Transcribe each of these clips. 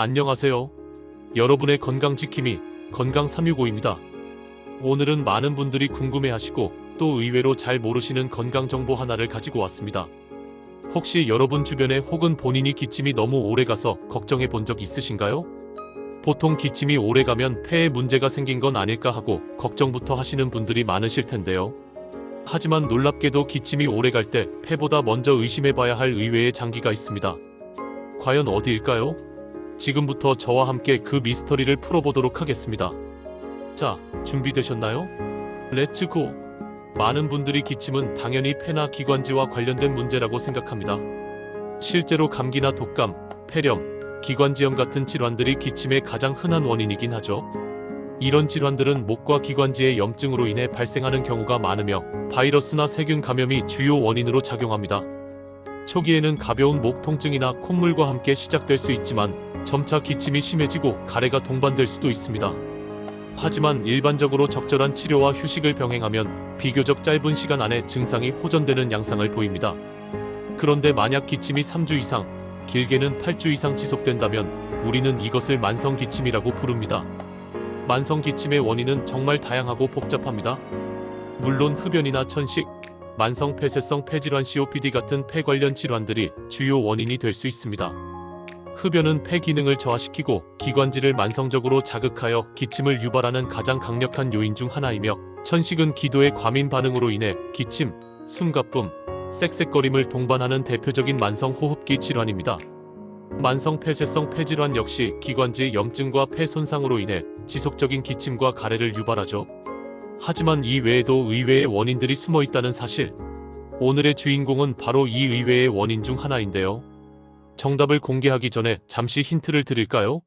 안녕하세요. 여러분의 건강 지킴이 건강 365입니다. 오늘은 많은 분들이 궁금해하시고 또 의외로 잘 모르시는 건강 정보 하나를 가지고 왔습니다. 혹시 여러분 주변에 혹은 본인이 기침이 너무 오래 가서 걱정해 본 적 있으신가요? 보통 기침이 오래 가면 폐에 문제가 생긴 건 아닐까 하고 걱정부터 하시는 분들이 많으실 텐데요. 하지만 놀랍게도 기침이 오래 갈 때 폐보다 먼저 의심해 봐야 할 의외의 장기가 있습니다. 과연 어디일까요? 지금부터 저와 함께 그 미스터리를 풀어보도록 하겠습니다. 자, 준비되셨나요? 렛츠고! 많은 분들이 기침은 당연히 폐나 기관지와 관련된 문제라고 생각합니다. 실제로 감기나 독감, 폐렴, 기관지염 같은 질환들이 기침의 가장 흔한 원인이긴 하죠. 이런 질환들은 목과 기관지의 염증으로 인해 발생하는 경우가 많으며 바이러스나 세균 감염이 주요 원인으로 작용합니다. 초기에는 가벼운 목 통증이나 콧물과 함께 시작될 수 있지만 점차 기침이 심해지고 가래가 동반될 수도 있습니다. 하지만 일반적으로 적절한 치료와 휴식을 병행하면 비교적 짧은 시간 안에 증상이 호전되는 양상을 보입니다. 그런데 만약 기침이 3주 이상, 길게는 8주 이상 지속된다면 우리는 이것을 만성 기침이라고 부릅니다. 만성 기침의 원인은 정말 다양하고 복잡합니다. 물론 흡연이나 천식, 만성 폐쇄성 폐질환 COPD 같은 폐 관련 질환들이 주요 원인이 될 수 있습니다. 흡연은 폐 기능을 저하시키고 기관지를 만성적으로 자극하여 기침을 유발하는 가장 강력한 요인 중 하나이며 천식은 기도의 과민 반응으로 인해 기침, 숨가쁨, 쌕쌕거림을 동반하는 대표적인 만성 호흡기 질환입니다. 만성 폐쇄성 폐질환 역시 기관지 염증과 폐 손상으로 인해 지속적인 기침과 가래를 유발하죠. 하지만 이 외에도 의외의 원인들이 숨어 있다는 사실. 오늘의 주인공은 바로 이 의외의 원인 중 하나인데요. 정답을 공개하기 전에 잠시 힌트를 드릴까요?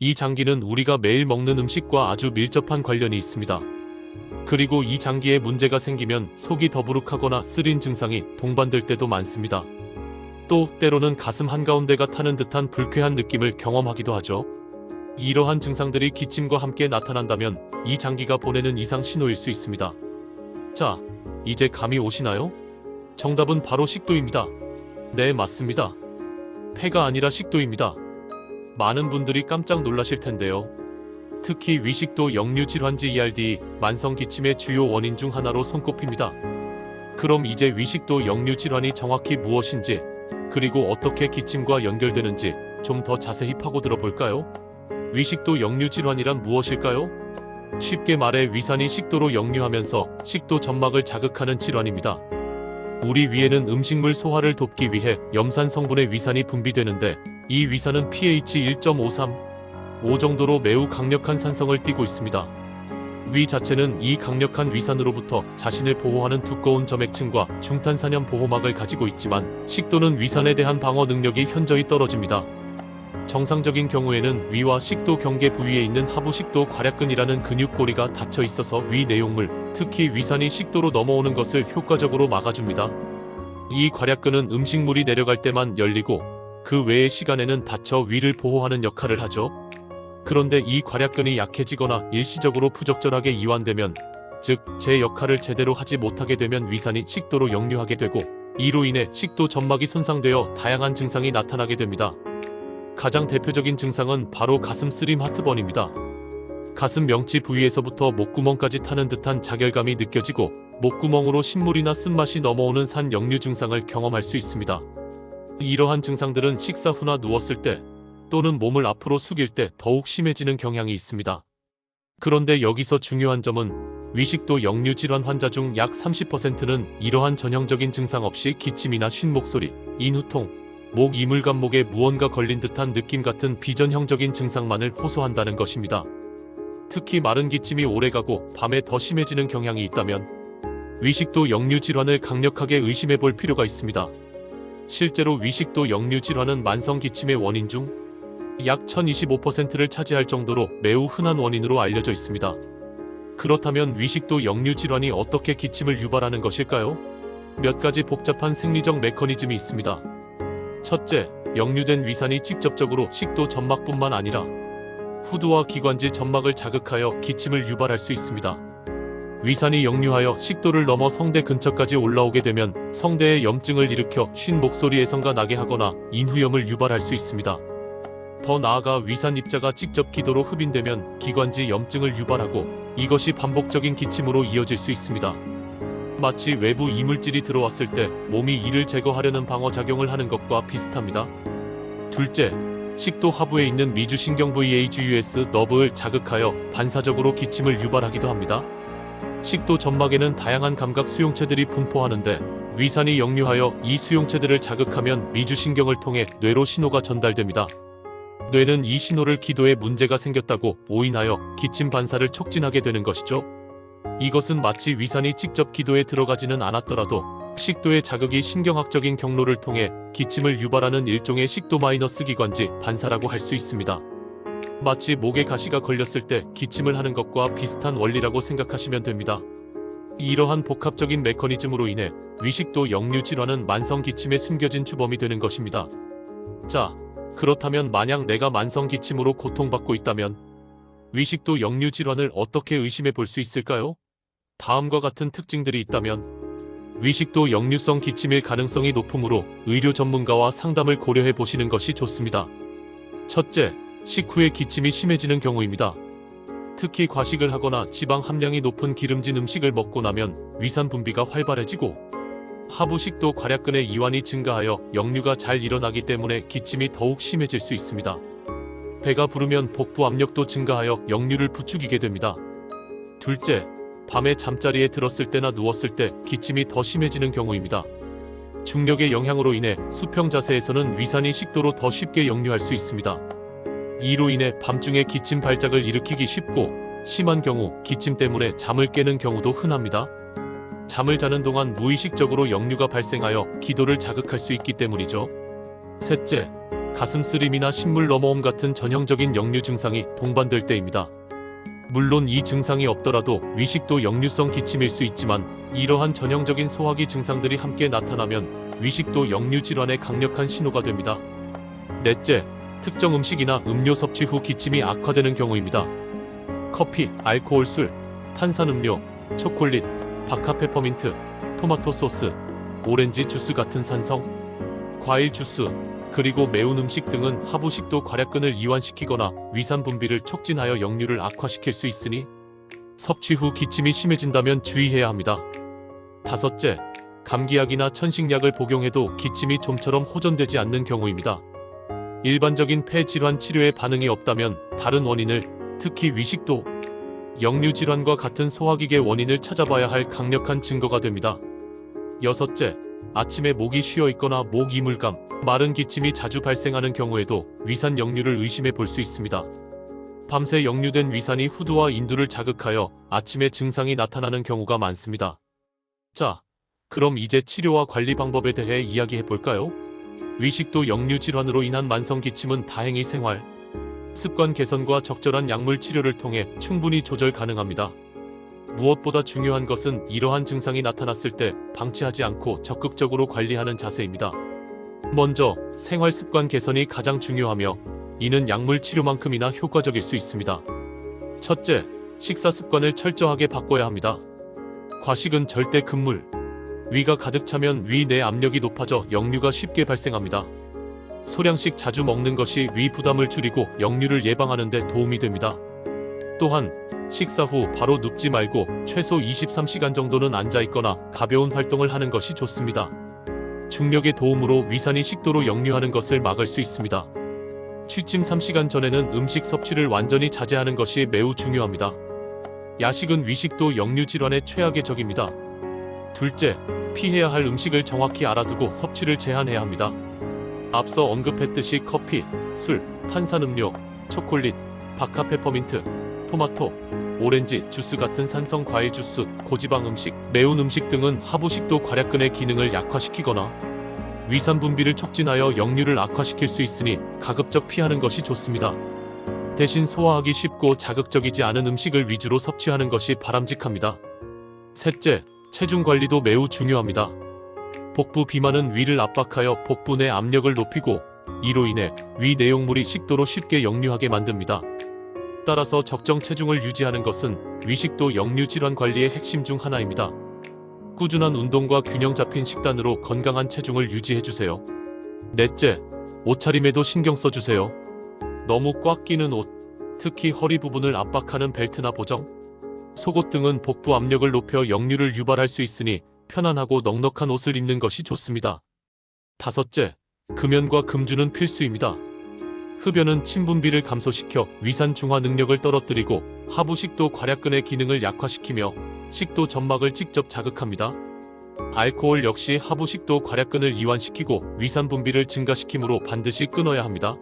이 장기는 우리가 매일 먹는 음식과 아주 밀접한 관련이 있습니다. 그리고 이 장기에 문제가 생기면 속이 더부룩하거나 쓰린 증상이 동반될 때도 많습니다. 또 때로는 가슴 한가운데가 타는 듯한 불쾌한 느낌을 경험하기도 하죠. 이러한 증상들이 기침과 함께 나타난다면 이 장기가 보내는 이상 신호일 수 있습니다. 자, 이제 감이 오시나요? 정답은 바로 식도입니다. 네, 맞습니다. 폐가 아니라 식도입니다. 많은 분들이 깜짝 놀라실 텐데요. 특히 위식도 역류 질환지 ERD 만성 기침의 주요 원인 중 하나로 손꼽힙니다. 그럼 이제 위식도 역류 질환이 정확히 무엇인지 그리고 어떻게 기침과 연결되는지 좀 더 자세히 파고들어 볼까요? 위식도 역류 질환이란 무엇일까요? 쉽게 말해 위산이 식도로 역류하면서 식도 점막을 자극하는 질환입니다. 우리 위에는 음식물 소화를 돕기 위해 염산 성분의 위산이 분비되는데 이 위산은 pH 1.53, 5 정도로 매우 강력한 산성을 띠고 있습니다. 위 자체는 이 강력한 위산으로부터 자신을 보호하는 두꺼운 점액층과 중탄산염 보호막을 가지고 있지만 식도는 위산에 대한 방어 능력이 현저히 떨어집니다. 정상적인 경우에는 위와 식도 경계 부위에 있는 하부식도 괄약근이라는 근육고리가 닫혀 있어서 위 내용물, 특히 위산이 식도로 넘어오는 것을 효과적으로 막아줍니다. 이 괄약근은 음식물이 내려갈 때만 열리고 그 외의 시간에는 닫혀 위를 보호하는 역할을 하죠. 그런데 이 괄약근이 약해지거나 일시적으로 부적절하게 이완되면 즉 제 역할을 제대로 하지 못하게 되면 위산이 식도로 역류하게 되고 이로 인해 식도 점막이 손상되어 다양한 증상이 나타나게 됩니다. 가장 대표적인 증상은 바로 가슴 쓰림 하트번입니다. 가슴 명치 부위에서부터 목구멍까지 타는 듯한 자결감이 느껴지고 목구멍으로 신물이나 쓴맛이 넘어오는 산 역류 증상을 경험할 수 있습니다. 이러한 증상들은 식사 후나 누웠을 때 또는 몸을 앞으로 숙일 때 더욱 심해지는 경향이 있습니다. 그런데 여기서 중요한 점은 위식도 역류 질환 환자 중 약 30%는 이러한 전형적인 증상 없이 기침이나 쉰 목소리, 인후통, 목 이물감 목에 무언가 걸린 듯한 느낌 같은 비전형적인 증상만을 호소한다는 것입니다. 특히 마른 기침이 오래가고 밤에 더 심해지는 경향이 있다면 위식도 역류 질환을 강력하게 의심해 볼 필요가 있습니다. 실제로 위식도 역류 질환은 만성 기침의 원인 중 약 1025%를 차지할 정도로 매우 흔한 원인으로 알려져 있습니다. 그렇다면 위식도 역류 질환이 어떻게 기침을 유발하는 것일까요? 몇 가지 복잡한 생리적 메커니즘이 있습니다. 첫째, 역류된 위산이 직접적으로 식도 점막뿐만 아니라 후두와 기관지 점막을 자극하여 기침을 유발할 수 있습니다. 위산이 역류하여 식도를 넘어 성대 근처까지 올라오게 되면 성대에 염증을 일으켜 쉰 목소리에 성가 나게 하거나 인후염을 유발할 수 있습니다. 더 나아가 위산 입자가 직접 기도로 흡인되면 기관지 염증을 유발하고 이것이 반복적인 기침으로 이어질 수 있습니다. 마치 외부 이물질이 들어왔을 때 몸이 이를 제거하려는 방어 작용을 하는 것과 비슷합니다. 둘째, 식도 하부에 있는 미주신경 VHUS 너브를 자극하여 반사적으로 기침을 유발하기도 합니다. 식도 점막에는 다양한 감각 수용체들이 분포하는데 위산이 역류하여 이 수용체들을 자극하면 미주신경을 통해 뇌로 신호가 전달됩니다. 뇌는 이 신호를 기도에 문제가 생겼다고 오인하여 기침 반사를 촉진하게 되는 것이죠. 이것은 마치 위산이 직접 기도에 들어가지는 않았더라도 식도의 자극이 신경학적인 경로를 통해 기침을 유발하는 일종의 식도 마이너스 기관지 반사라고 할 수 있습니다. 마치 목에 가시가 걸렸을 때 기침을 하는 것과 비슷한 원리라고 생각하시면 됩니다. 이러한 복합적인 메커니즘으로 인해 위식도 역류 질환은 만성 기침의 숨겨진 주범이 되는 것입니다. 자, 그렇다면 만약 내가 만성 기침으로 고통받고 있다면 위식도 역류 질환을 어떻게 의심해 볼 수 있을까요? 다음과 같은 특징들이 있다면 위식도 역류성 기침일 가능성이 높으므로 의료 전문가와 상담을 고려해 보시는 것이 좋습니다. 첫째, 식후에 기침이 심해지는 경우입니다. 특히 과식을 하거나 지방 함량이 높은 기름진 음식을 먹고 나면 위산 분비가 활발해지고 하부식도 괄약근의 이완이 증가하여 역류가 잘 일어나기 때문에 기침이 더욱 심해질 수 있습니다. 배가 부르면 복부 압력도 증가하여 역류를 부추기게 됩니다. 둘째, 밤에 잠자리에 들었을 때나 누웠을 때 기침이 더 심해지는 경우입니다. 중력의 영향으로 인해 수평 자세에서는 위산이 식도로 더 쉽게 역류할 수 있습니다. 이로 인해 밤중에 기침 발작을 일으키기 쉽고 심한 경우 기침 때문에 잠을 깨는 경우도 흔합니다. 잠을 자는 동안 무의식적으로 역류가 발생하여 기도를 자극할 수 있기 때문이죠. 셋째, 가슴 쓰림이나 신물 넘어옴 같은 전형적인 역류 증상이 동반될 때입니다. 물론 이 증상이 없더라도 위식도 역류성 기침일 수 있지만 이러한 전형적인 소화기 증상들이 함께 나타나면 위식도 역류 질환의 강력한 신호가 됩니다. 넷째, 특정 음식이나 음료 섭취 후 기침이 악화되는 경우입니다. 커피, 알코올 술, 탄산음료, 초콜릿, 바카 페퍼민트, 토마토 소스, 오렌지 주스 같은 산성, 과일 주스, 그리고 매운 음식 등은 하부식도 괄약근을 이완시키거나 위산 분비를 촉진하여 역류를 악화시킬 수 있으니 섭취 후 기침이 심해진다면 주의해야 합니다. 다섯째, 감기약이나 천식약을 복용해도 기침이 좀처럼 호전되지 않는 경우입니다. 일반적인 폐 질환 치료에 반응이 없다면 다른 원인을 특히 위식도, 역류 질환과 같은 소화기계 원인을 찾아봐야 할 강력한 증거가 됩니다. 여섯째, 아침에 목이 쉬어 있거나 목 이물감, 마른 기침이 자주 발생하는 경우에도 위산 역류를 의심해 볼 수 있습니다. 밤새 역류된 위산이 후두와 인두를 자극하여 아침에 증상이 나타나는 경우가 많습니다. 자, 그럼 이제 치료와 관리 방법에 대해 이야기해 볼까요? 위식도 역류 질환으로 인한 만성 기침은 다행히 생활, 습관 개선과 적절한 약물 치료를 통해 충분히 조절 가능합니다. 무엇보다 중요한 것은 이러한 증상이 나타났을 때 방치하지 않고 적극적으로 관리하는 자세입니다. 먼저 생활 습관 개선이 가장 중요하며 이는 약물 치료만큼이나 효과적일 수 있습니다. 첫째, 식사 습관을 철저하게 바꿔야 합니다. 과식은 절대 금물. 위가 가득 차면 위 내 압력이 높아져 역류가 쉽게 발생합니다. 소량씩 자주 먹는 것이 위 부담을 줄이고 역류를 예방하는 데 도움이 됩니다. 또한 식사 후 바로 눕지 말고 최소 23시간 정도는 앉아 있거나 가벼운 활동을 하는 것이 좋습니다. 중력의 도움으로 위산이 식도로 역류하는 것을 막을 수 있습니다. 취침 3시간 전에는 음식 섭취를 완전히 자제하는 것이 매우 중요합니다. 야식은 위식도 역류 질환의 최악의 적입니다. 둘째, 피해야 할 음식을 정확히 알아두고 섭취를 제한해야 합니다. 앞서 언급했듯이 커피, 술, 탄산음료, 초콜릿, 바카페퍼민트, 토마토, 오렌지 주스 같은 산성 과일 주스, 고지방 음식, 매운 음식 등은 하부식도 괄약근의 기능을 약화시키거나 위산 분비를 촉진하여 역류를 악화시킬 수 있으니 가급적 피하는 것이 좋습니다. 대신 소화하기 쉽고 자극적이지 않은 음식을 위주로 섭취하는 것이 바람직합니다. 셋째, 체중 관리도 매우 중요합니다. 복부 비만은 위를 압박하여 복부 내 압력을 높이고 이로 인해 위 내용물이 식도로 쉽게 역류하게 만듭니다. 따라서 적정 체중을 유지하는 것은 위식도 역류 질환 관리의 핵심 중 하나입니다. 꾸준한 운동과 균형 잡힌 식단으로 건강한 체중을 유지해 주세요. 넷째, 옷차림에도 신경 써 주세요. 너무 꽉 끼는 옷, 특히 허리 부분을 압박하는 벨트나 보정, 속옷 등은 복부 압력을 높여 역류를 유발할 수 있으니 편안하고 넉넉한 옷을 입는 것이 좋습니다. 다섯째, 금연과 금주는 필수입니다. 흡연은 침분비를 감소시켜 위산 중화 능력을 떨어뜨리고 하부 식도 괄약근의 기능을 약화시키며 식도 점막을 직접 자극합니다. 알코올 역시 하부 식도 괄약근을 이완시키고 위산 분비를 증가시키므로 반드시 끊어야 합니다.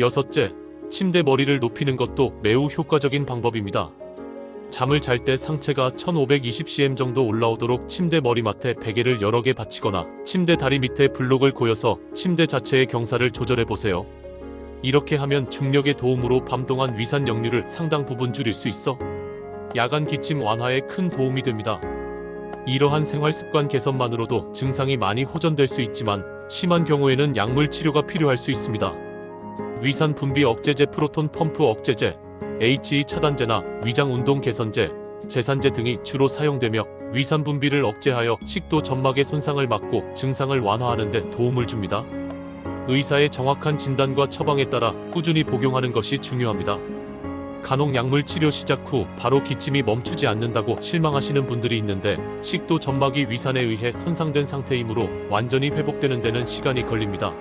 여섯째, 침대 머리를 높이는 것도 매우 효과적인 방법입니다. 잠을 잘 때 상체가 1520cm 정도 올라오도록 침대 머리맡에 베개를 여러 개 받치거나 침대 다리 밑에 블록을 고여서 침대 자체의 경사를 조절해 보세요. 이렇게 하면 중력의 도움으로 밤 동안 위산 역류를 상당 부분 줄일 수 있어 야간 기침 완화에 큰 도움이 됩니다. 이러한 생활 습관 개선만으로도 증상이 많이 호전될 수 있지만 심한 경우에는 약물 치료가 필요할 수 있습니다. 위산 분비 억제제 프로톤 펌프 억제제, HE 차단제나 위장 운동 개선제, 제산제 등이 주로 사용되며 위산 분비를 억제하여 식도 점막의 손상을 막고 증상을 완화하는 데 도움을 줍니다. 의사의 정확한 진단과 처방에 따라 꾸준히 복용하는 것이 중요합니다. 간혹 약물 치료 시작 후 바로 기침이 멈추지 않는다고 실망하시는 분들이 있는데 식도 점막이 위산에 의해 손상된 상태이므로 완전히 회복되는 데는 시간이 걸립니다.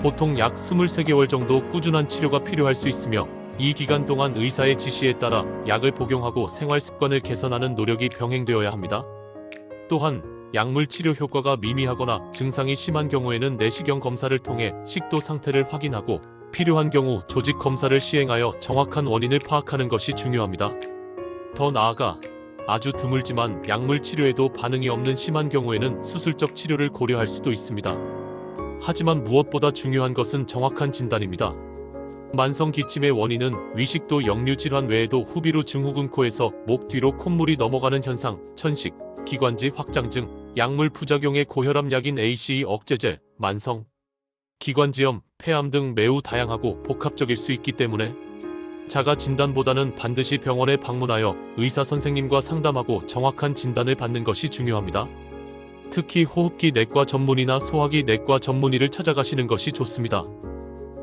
보통 약 23개월 정도 꾸준한 치료가 필요할 수 있으며 이 기간 동안 의사의 지시에 따라 약을 복용하고 생활 습관을 개선하는 노력이 병행되어야 합니다. 또한 약물 치료 효과가 미미하거나 증상이 심한 경우에는 내시경 검사를 통해 식도 상태를 확인하고 필요한 경우 조직 검사를 시행하여 정확한 원인을 파악하는 것이 중요합니다. 더 나아가 아주 드물지만 약물 치료에도 반응이 없는 심한 경우에는 수술적 치료를 고려할 수도 있습니다. 하지만 무엇보다 중요한 것은 정확한 진단입니다. 만성 기침의 원인은 위식도 역류 질환 외에도 후비로 증후군 코에서 목 뒤로 콧물이 넘어가는 현상, 천식, 기관지 확장 등 약물 부작용의 고혈압 약인 ACE 억제제, 만성 기관지염, 폐암 등 매우 다양하고 복합적일 수 있기 때문에 자가 진단보다는 반드시 병원에 방문하여 의사 선생님과 상담하고 정확한 진단을 받는 것이 중요합니다. 특히 호흡기 내과 전문의나 소화기 내과 전문의를 찾아가시는 것이 좋습니다.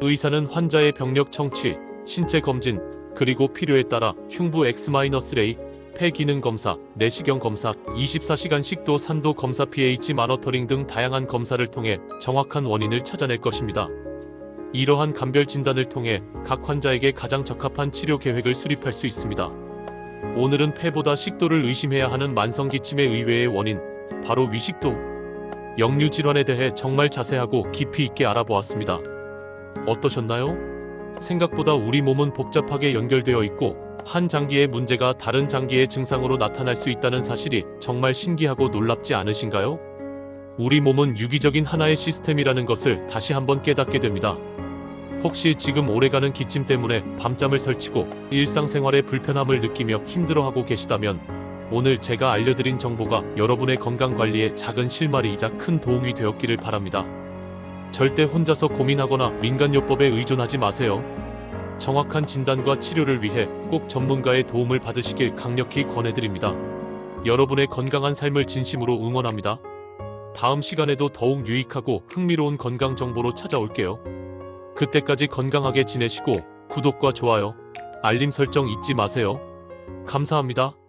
의사는 환자의 병력 청취, 신체 검진, 그리고 필요에 따라 흉부 X-레이, 폐 기능 검사, 내시경 검사, 24시간 식도 산도 검사 pH 마너터링 등 다양한 검사를 통해 정확한 원인을 찾아낼 것입니다. 이러한 감별 진단을 통해 각 환자에게 가장 적합한 치료 계획을 수립할 수 있습니다. 오늘은 폐보다 식도를 의심해야 하는 만성 기침의 의외의 원인, 바로 위식도, 역류 질환에 대해 정말 자세하고 깊이 있게 알아보았습니다. 어떠셨나요? 생각보다 우리 몸은 복잡하게 연결되어 있고 한 장기의 문제가 다른 장기의 증상으로 나타날 수 있다는 사실이 정말 신기하고 놀랍지 않으신가요? 우리 몸은 유기적인 하나의 시스템이라는 것을 다시 한번 깨닫게 됩니다. 혹시 지금 오래가는 기침 때문에 밤잠을 설치고 일상생활에 불편함을 느끼며 힘들어하고 계시다면 오늘 제가 알려드린 정보가 여러분의 건강 관리에 작은 실마리이자 큰 도움이 되었기를 바랍니다. 절대 혼자서 고민하거나 민간요법에 의존하지 마세요. 정확한 진단과 치료를 위해 꼭 전문가의 도움을 받으시길 강력히 권해드립니다. 여러분의 건강한 삶을 진심으로 응원합니다. 다음 시간에도 더욱 유익하고 흥미로운 건강 정보로 찾아올게요. 그때까지 건강하게 지내시고 구독과 좋아요, 알림 설정 잊지 마세요. 감사합니다.